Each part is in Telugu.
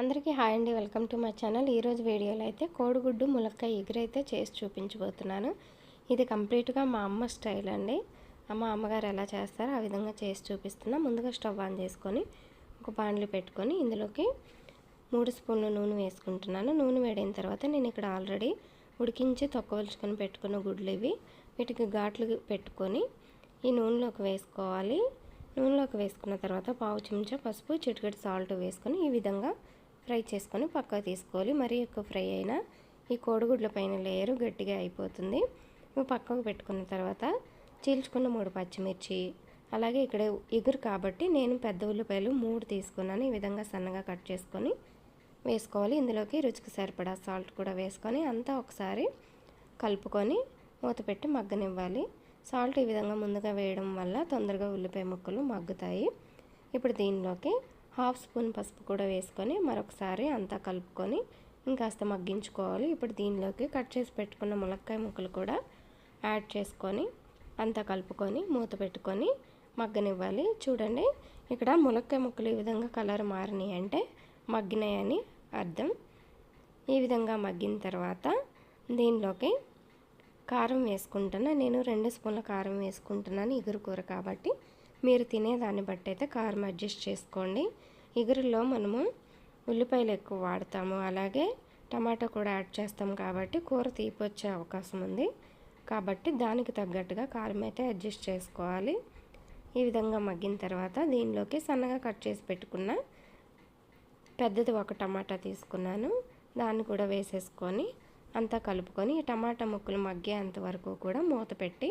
అందరికీ హాయ్ అండి. Welcome to my channel. ఈరోజు వీడియోలో అయితే కోడిగుడ్డు ములక్కాయ ఎగురైతే చేసి చూపించబోతున్నాను. ఇది కంప్లీట్గా మా అమ్మ స్టైల్ అండి. మా అమ్మగారు ఎలా చేస్తారో ఆ విధంగా చేసి చూపిస్తున్నా. ముందుగా స్టవ్ ఆన్ చేసుకొని ఒక బాండ్లు పెట్టుకొని ఇందులోకి మూడు స్పూన్లు నూనె వేసుకుంటున్నాను. నూనె వేడిన తర్వాత నేను ఇక్కడ ఆల్రెడీ ఉడికించి తొక్కవలుచుకొని పెట్టుకున్న గుడ్లు ఇవి వీటికి ఘాట్లు పెట్టుకొని ఈ నూనెలోకి వేసుకోవాలి. నూనెలోకి వేసుకున్న తర్వాత పావు చెంచా పసుపు చిటికెట్ సాల్ట్ వేసుకొని ఈ విధంగా ఫ్రై చేసుకొని పక్కకు తీసుకోవాలి. మరీ ఎక్కువ ఫ్రై అయినా ఈ కోడిగుడ్ల పైన లేయరు గట్టిగా అయిపోతుంది. పక్కకు పెట్టుకున్న తర్వాత చీల్చుకున్న మూడు పచ్చిమిర్చి అలాగే ఇక్కడ ఎగురు కాబట్టి నేను పెద్ద ఉల్లిపాయలు మూడు తీసుకున్నాను. ఈ విధంగా సన్నగా కట్ చేసుకొని వేసుకోవాలి. ఇందులోకి రుచికి సరిపడా సాల్ట్ కూడా వేసుకొని అంతా ఒకసారి కలుపుకొని మూత పెట్టి మగ్గనివ్వాలి. సాల్ట్ ఈ విధంగా ముందుగా వేయడం వల్ల తొందరగా ఉల్లిపాయ ముక్కలు మగ్గుతాయి. ఇప్పుడు దీనిలోకి హాఫ్ స్పూన్ పసుపు కూడా వేసుకొని మరొకసారి అంతా కలుపుకొని ఇంకాస్త మగ్గించుకోవాలి. ఇప్పుడు దీనిలోకి కట్ చేసి పెట్టుకున్న ములక్కాయ ముక్కలు కూడా యాడ్ చేసుకొని అంతా కలుపుకొని మూత పెట్టుకొని మగ్గనివ్వాలి. చూడండి ఇక్కడ ములక్కాయ ముక్కలు ఈ విధంగా కలర్ మారినాయి అంటే మగ్గినాయని అర్థం. ఈ విధంగా మగ్గిన తర్వాత దీనిలోకి కారం వేసుకుంటున్నా. నేను రెండు స్పూన్ల కారం వేసుకుంటున్నాను ఇగురు కూర కాబట్టి. మీరు తినేదాన్ని బట్టి అయితే కారం అడ్జస్ట్ చేసుకోండి. ఇగురులో మనము ఉల్లిపాయలు ఎక్కువ వాడతాము. అలాగే టమాటా కూడా యాడ్ చేస్తాం కాబట్టి కూర తీపి వచ్చే అవకాశం ఉంది. కాబట్టి దానికి తగ్గట్టుగా కారం అయితే అడ్జస్ట్ చేసుకోవాలి. ఈ విధంగా మగ్గిన తర్వాత దీనిలోకి సన్నగా కట్ చేసి పెట్టుకున్న పెద్దది ఒక టమాటా తీసుకున్నాను. దాన్ని కూడా వేసేసుకొని అంతా కలుపుకొని టమాటా ముక్కలు మగ్గేంత వరకు కూడా మూత పెట్టి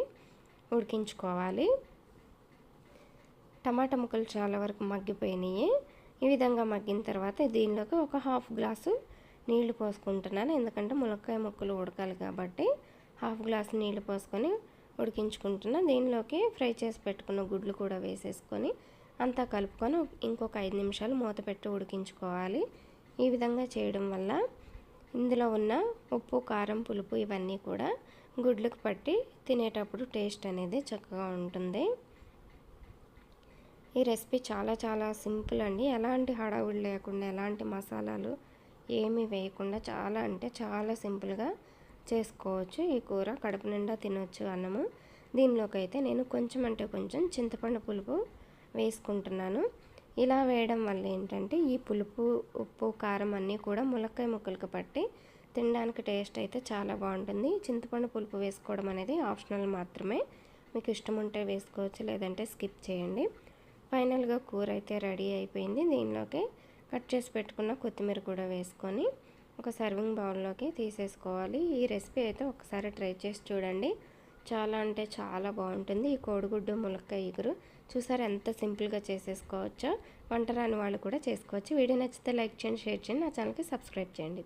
ఉడికించుకోవాలి. టమాటా ముక్కలు చాలా వరకు మగ్గిపోయినాయి. ఈ విధంగా మగ్గిన తర్వాత దీనిలోకి ఒక హాఫ్ గ్లాసు నీళ్ళు పోసుకుంటున్నాను. ఎందుకంటే ములక్కాయ ముక్కలు ఉడకాలి కాబట్టి హాఫ్ గ్లాస్ నీళ్ళు పోసుకొని ఉడికించుకుంటున్నా. దీనిలోకి ఫ్రై చేసి పెట్టుకున్న గుడ్లు కూడా వేసేసుకొని అంతా కలుపుకొని ఇంకొక ఐదు నిమిషాలు మూత పెట్టి ఉడికించుకోవాలి. ఈ విధంగా చేయడం వల్ల ఇందులో ఉన్న ఉప్పు కారం పులుపు ఇవన్నీ కూడా గుడ్లకు పట్టి తినేటప్పుడు టేస్ట్ అనేది చక్కగా ఉంటుంది. ఈ రెసిపీ చాలా చాలా సింపుల్ అండి. ఎలాంటి హడావుడి లేకుండా ఎలాంటి మసాలాలు ఏమీ వేయకుండా చాలా అంటే చాలా సింపుల్గా చేసుకోవచ్చు. ఈ కూర కడుపు నిండా తినొచ్చు అన్నము. దీనిలోకి అయితే నేను కొంచెం అంటే కొంచెం చింతపండు పులుపు వేసుకుంటున్నాను. ఇలా వేయడం వల్ల ఏంటంటే ఈ పులుపు ఉప్పు కారం అన్నీ కూడా ములక్కాయ ముక్కలకు పట్టి తినడానికి టేస్ట్ అయితే చాలా బాగుంటుంది. చింతపండు పులుపు వేసుకోవడం అనేది ఆప్షనల్ మాత్రమే. మీకు ఇష్టం ఉంటే వేసుకోవచ్చు లేదంటే స్కిప్ చేయండి. ఫైనల్గా కూర అయితే రెడీ అయిపోయింది. దీనిలోకి కట్ చేసి పెట్టుకున్న కొత్తిమీర కూడా వేసుకొని ఒక సర్వింగ్ బౌల్లోకి తీసేసుకోవాలి. ఈ రెసిపీ అయితే ఒకసారి ట్రై చేసి చూడండి. చాలా అంటే చాలా బాగుంటుంది. ఈ కోడిగుడ్డు ములక్కాయ ఇగురు చూసారు ఎంత సింపుల్గా చేసేసుకోవచ్చో. వంట రాని వాళ్ళు కూడా చేసుకోవచ్చు. వీడియో నచ్చితే లైక్ చేయండి షేర్ చేయండి. నా ఛానల్కి సబ్స్క్రైబ్ చేయండి.